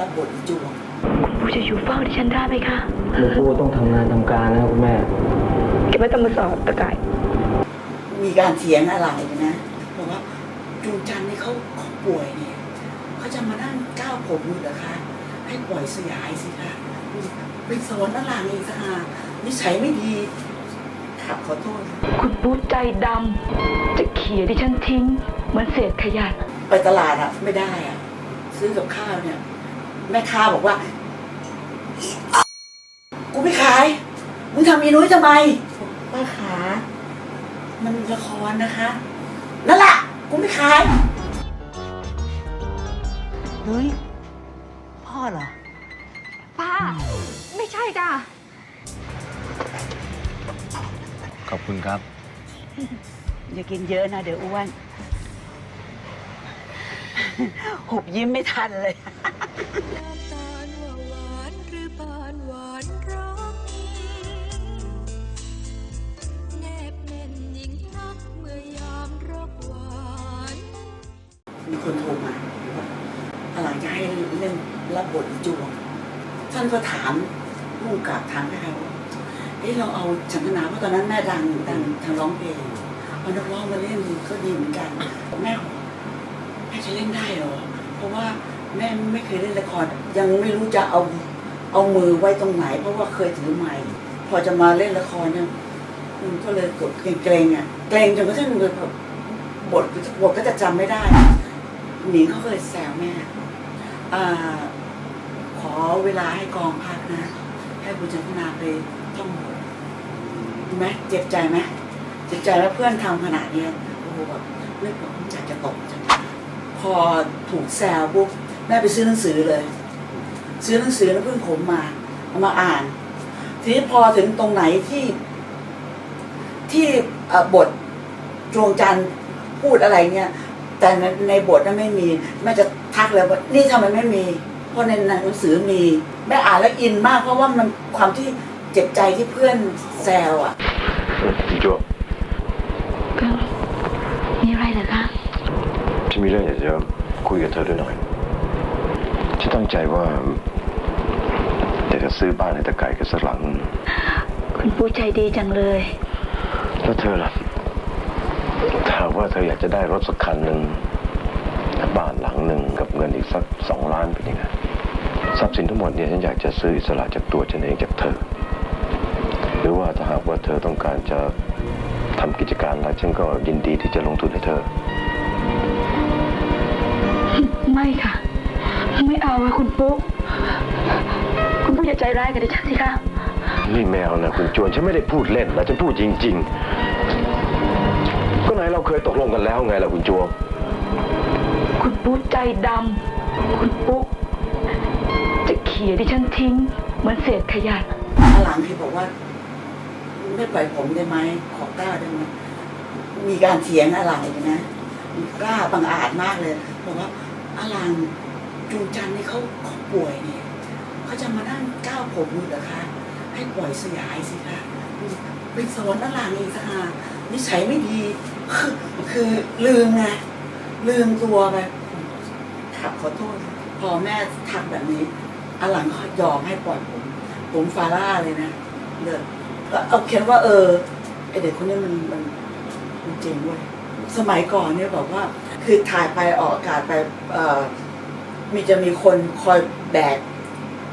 รับบทอีจวงคุณปู่จะอยู่เฝ้าดิฉันได้ไหมคะหลวงปู่ต้องทำงานทำการนะครับคุณแม่ แกไม่ต้องมาสอบตะไก่มีการเถียงอะไรนะบอกว่าดวงจันทร์นี่เขาเขาป่วยเนี่ยเขาจะมานั่งก้าวผมอยู่เหรอคะให้ปล่อยสยายสิคะไปสอนอลางอีกค่ะนิสัยไม่ดีขับขอโทษคุณปู่ใจดำจะเขี่ยดิฉันทิ้งเหมือนเศษขยะไปตลาดอะไม่ได้อะซื้อกับข้าวเนี่ย แม่ค้าบอกว่ากูไม่ขายมึงทำอีนุ้ยทำไมป้าขามันละครนะคะ นั่นแหละกูไม่ขายนุ้ยพ่อเหรอ ป้า ไม่ใช่จ้ะขอบคุณครับ อย่ากินเยอะนะเดี๋ยวอ้วน หุบยิ้มไม่ทันเลย มีคนโทรมาอะไรจะให้เล่นรับบทจวงท่านก็ถามผู้กำกับถามให้เราเอ้เราเอาฉันทนาเพราะตอนนั้นแม่ดังดังทางร้องเพลงเอานักร้องมาเล่นก็ดีเหมือนกันแม่แม่จะเล่นได้เหรอ เพราะว่าแม่ไม่เคยเล่นละครยังไม่รู้จะเอาเอามือไว้ตรงไหน เพราะว่าเคยถือไม้พอจะมาเล่นละครเนี่ยมันก็เลยกดเกรงๆอะเกรงจนกระทั่งแบบบทบทก็จะจำไม่ได้ หนิงเขาเลยแซวแม่อขอเวลาให้กองพักนะ ให้คุณจันทนาไปท่องบทเห็นไหมเจ็บใจไหมเจ็บใจว่าเพื่อนทำขนาดนี้โอ้โหแบบเลือดผมอยากจะตกจังพอถูกแซวปุ๊บแม่ไปซื้อหนังสือเลย ซื้อหนังสือแล้วเพิ่งผมมาเอามาอ่าน ทีนี้พอถึงตรงไหนที่ที่บทดวงจันทร์พูดอะไรเนี่ย แต่ในในบทนั้นไม่มีแม่จะทักเลยว่านี่ทำไมไม่มี เพราะในหนังสือมีแม่อ่านแล้วอินมาก เพราะว่ามันความที่เจ็บใจที่เพื่อนแซวอะพี่โจก็มีอะไรเหรอคะฉันมีเรื่องอยากจะคุยกับเธอด้วยหน่อยฉันตั้งใจว่าอยากจะซื้อบ้านให้ตะไก่กันสักหลัง คุณปู่ใจดีจังเลย แล้วเธอล่ะ ถ้าหากว่าเธออยากจะได้รถสักคันหนึ่งและบ้านหลังหนึ่งกับเงินอีกสักสองล้านเป็นยังไงทรัพย์สินทั้งหมดเนี่ยฉันอยากจะซื้ออิสละจากตัวฉันเองจากเธอ หรือว่าถ้าหากว่าเธอต้องการจะทำกิจการอะไรฉันก็ยินดีที่จะลงทุนให้เธอ ไม่ค่ะ ไม่เอาอะคุณปู่คุณปู่อย่าใจร้ายกับดิฉันสิคะนี่แมวนะคุณจวนฉันไม่ได้พูดเล่นนะฉันพูดจริงๆก็ไหน เราเคยตกลงกันแล้วไงล่ะคุณจวง คุณปู่ใจดำ คุณปู่จะเขี่ยดิฉันทิ้งเหมือนเศษขยะหลังที่บอกว่า ไม่ปล่อยผมได้ไหมขอกล้าได้ไหมมีการเถียงอะไรนะกล้าบังอาจมากเลยบอกว่าอลังดวงจันทร์นี่เขาเขาป่วยเนี่ยเขาจะมานั่งก้าวผมอยู่เหรอคะ ให้ปล่อยสยายสิคะไปสอนอลังอีกค่ะนิสัยไม่ดี คือลืมไงลืมตัวไปขับขอโทษ พอแม่ทักแบบนี้อลังเขายอมให้ปล่อยผม ผมฟาร่าเลยนะเลิกเอาเขียนว่า เออไอเด็กคนนี้มันมันมันจริงเว้ยสมัยก่อนเนี่ยบอกว่า คือถ่ายไปออกอากาศไปมีจะมีคนคอยแบก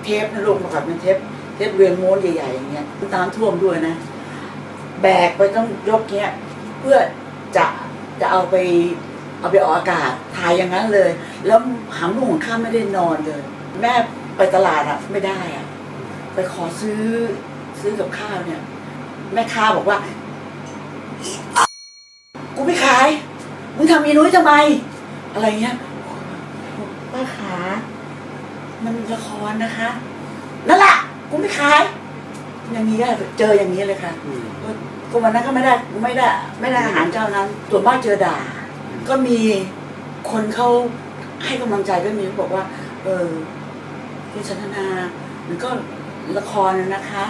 เทปนะลูกนะครับเป็นเทป เทปเรือนม้วนใหญ่ๆอย่างเงี้ยตามท่วมด้วยนะ แบกไปต้องยกเงี้ย เพื่อจะจะเอาไปเอาไปออกอากาศถ่ายอย่างนั้นเลย แล้วหางลูกของข้าไม่ได้นอนเลย แม่ไปตลาดอะไม่ได้อะไปขอซื้อซื้อกับข้าวเนี่ย แม่ค้าบอกว่า กูไม่ขาย มึงทำอีนุ้ยทำไม อะไรเงี้ยป้าขา มันละครนะคะ นั่นแหละ กูไม่ขาย อย่างนี้ได้เจออย่างนี้เลยค่ะก็วันนั้นก็ไม่ได้ไม่ได้ ไม่ได้อาหารเจ้านั้นส่วนมากเจอด่า ก็มีคนเขาให้กำลังใจก็มีบอกว่า เออคุณชันธนามันก็ละครน่ะนะคะ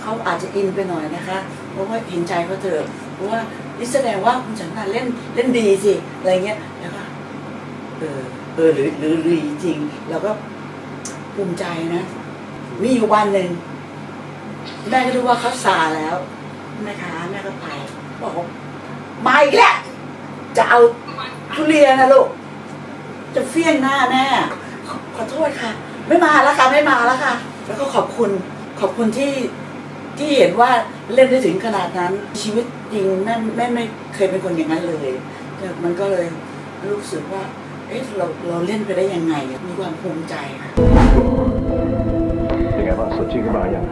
เขาอาจจะอินไปหน่อยนะคะ เพราะว่าเห็นใจเขาเถอะเพราะว่านี่แสดงว่าคุณชันธนาเล่นเล่นดีสิอะไรเงี้ยแล้วก็เออเออหรือหรือหรือจริงเราก็ภูมิใจนะ มีอยู่วันหนึ่งแม่ก็รู้ว่าเขาซาแล้วแม่ค้าแม่ก็ไปบอกมาอีกแล้วจะเอาทุเรียนนะลูกจะเฟี้ยงหน้าแม่ขอขอโทษค่ะ ไม่มาแล้วค่ะไม่มาแล้วค่ะ แล้วก็ขอบคุณขอบคุณที่ที่เห็นว่าเล่นได้ถึงขนาดนั้น ชีวิตจริงแม่แม่ไม่เคยเป็นคนอย่างนั้นเลยแต่มันก็เลยรู้สึกว่าเอ๊ะเราเราเล่นไปได้ยังไงมีความภูมิใจค่ะ ดชื่นขึ้นมาอย่าง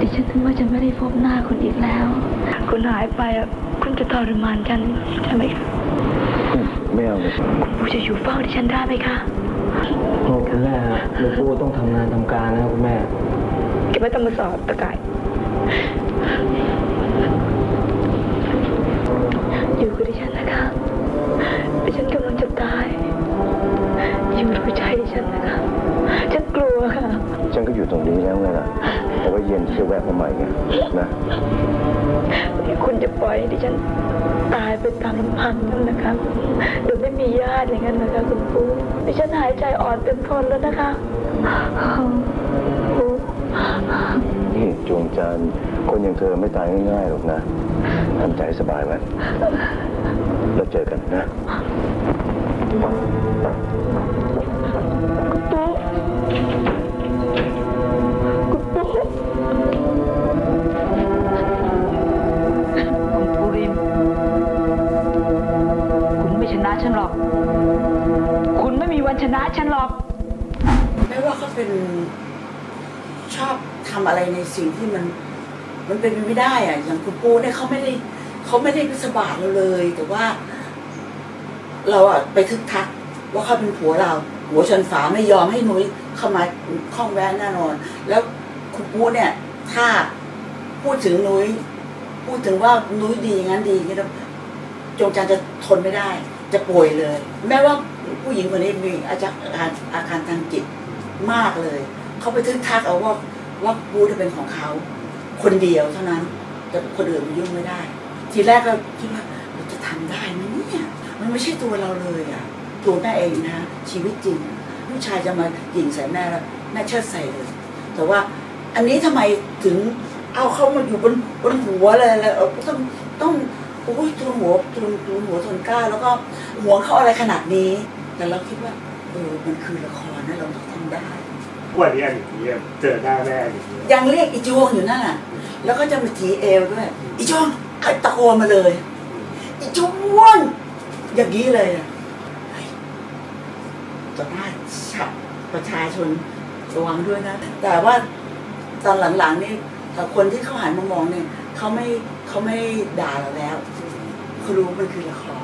ดิฉันถึงว่าจะไม่ได้พบหน้าคุณอีกแล้ว คุณหายไปอะคุณจะทรมานฉันใช่ไหมคะไม่เอาเลยคุณปูจะอยู่เฝ้าดิฉันได้ไหมคะโอ้คุณแม่ครับหลวงปู่ต้องทำงานทำการนะครับคุณแม่แกไม่ต้องมาสอบตะกายอยู่ ฉันตายไปตามลำพังนั่นนะคะโดยไม่มีญาติอย่างนั้นนะคะคุณปูดิฉันหายใจอ่อนเต็มทนแล้วนะคะปูนี่จวงจันทร์คนอย่างเธอไม่ตายง่ายๆหรอกนะทำใจสบายไว้แล้วเจอกันนะคุ ฉันหรอก คุณไม่มีวันชนะฉันหรอก ไม่ว่าเขาเป็นชอบทำอะไรในสิ่งที่มัน มันเป็นไปไม่ได้อะอย่างคุณปูเนี่ยเขาไม่ได้เขาไม่ได้พิสบาทเราเลย แต่ว่า เราอะไปทึกทัก ว่าเขาเป็นผัวเรา หัวชนฝาไม่ยอมให้นุ้ยเข้ามาข้องแว้นแน่นอน แล้วคุณปูเนี่ย ถ้าพูดถึงนุ้ยพูดถึงว่านุ้ยดีอย่างนั้นดีงนี้แล้วจงจันจะทนไม่ได้ จะป่วยเลย แม้ว่าผู้หญิงคนนี้มีอาจารอาการอาการทางจิตมากเลย เขาไปทึกทักเอาว่าว่าปูจะเป็นของเขาคนเดียวเท่านั้นแต่คนอื่นมันยุ่งไม่ได้ ทีแรกก็คิดว่าเราจะทำได้ไหมเนี่ยมันไม่ใช่ตัวเราเลยอะตัวแม่เองนะชีวิตจริงผู้ชายจะมาหยิงใส่แม่แล้วแม่เชิดใส่เลย แต่ว่าอันนี้ทำไมถึงเอาเข้ามาอยู่บนบนหัวเลยแล้วต้องต้อง อ้ยทุนหัวทุนทุนหัวทุนกล้า แล้วก็หัวเขาอะไรขนาดนี้ แต่เราคิดว่าเออมันคือละครนะเราต้องทำได้ วันนี้อย่างนี้เจอหน้าแม่อย่างนี้ยังเรียกอีจวงอยู่นั่นน่ะ แล้วก็จะมาจีเอวด้วย อีจวงก็ตะโกนมาเลย อีจวงอย่างนี้เลยอะเฮ้ยต่อหน้าชับประชาชนระวังด้วยนะ แต่ว่าตอนหลังๆนี่แต่คนที่เขาหันมามองเนี่ยเขาไม่เขาไม่ด่าเราแล้ว เขารู้มันคือละคร